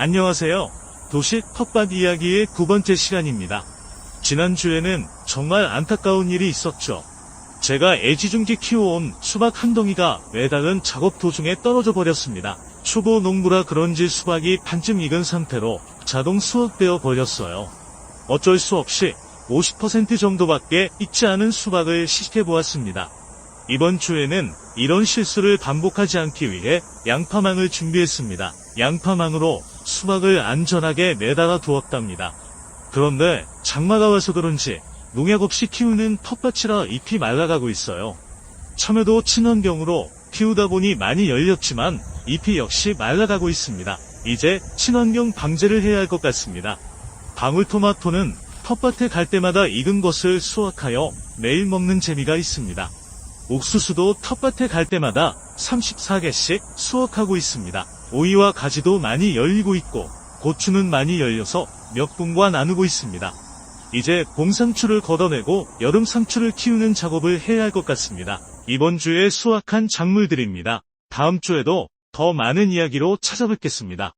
안녕하세요. 도시 텃밭 이야기의 두 번째 시간입니다. 지난주에는 정말 안타까운 일이 있었죠. 제가 애지중지 키워온 수박 한 덩이가 매달은 작업 도중에 떨어져 버렸습니다. 초보 농부라 그런지 수박이 반쯤 익은 상태로 자동 수확되어 버렸어요. 어쩔 수 없이 50% 정도밖에 익지 않은 수박을 시식해 보았습니다. 이번 주에는 이런 실수를 반복하지 않기 위해 양파망을 준비했습니다. 양파망으로 수박을 안전하게 매달아 두었답니다. 그런데 장마가 와서 그런지 농약 없이 키우는 텃밭이라 잎이 말라가고 있어요. 참외도 친환경으로 키우다 보니 많이 열렸지만 잎이 역시 말라가고 있습니다. 이제 친환경 방제를 해야 할 것 같습니다. 방울토마토는 텃밭에 갈 때마다 익은 것을 수확하여 매일 먹는 재미가 있습니다. 옥수수도 텃밭에 갈 때마다 34개씩 수확하고 있습니다. 오이와 가지도 많이 열리고 있고 고추는 많이 열려서 몇 분과 나누고 있습니다. 이제 봄 상추를 걷어내고 여름 상추를 키우는 작업을 해야 할 것 같습니다. 이번 주에 수확한 작물들입니다. 다음 주에도 더 많은 이야기로 찾아뵙겠습니다.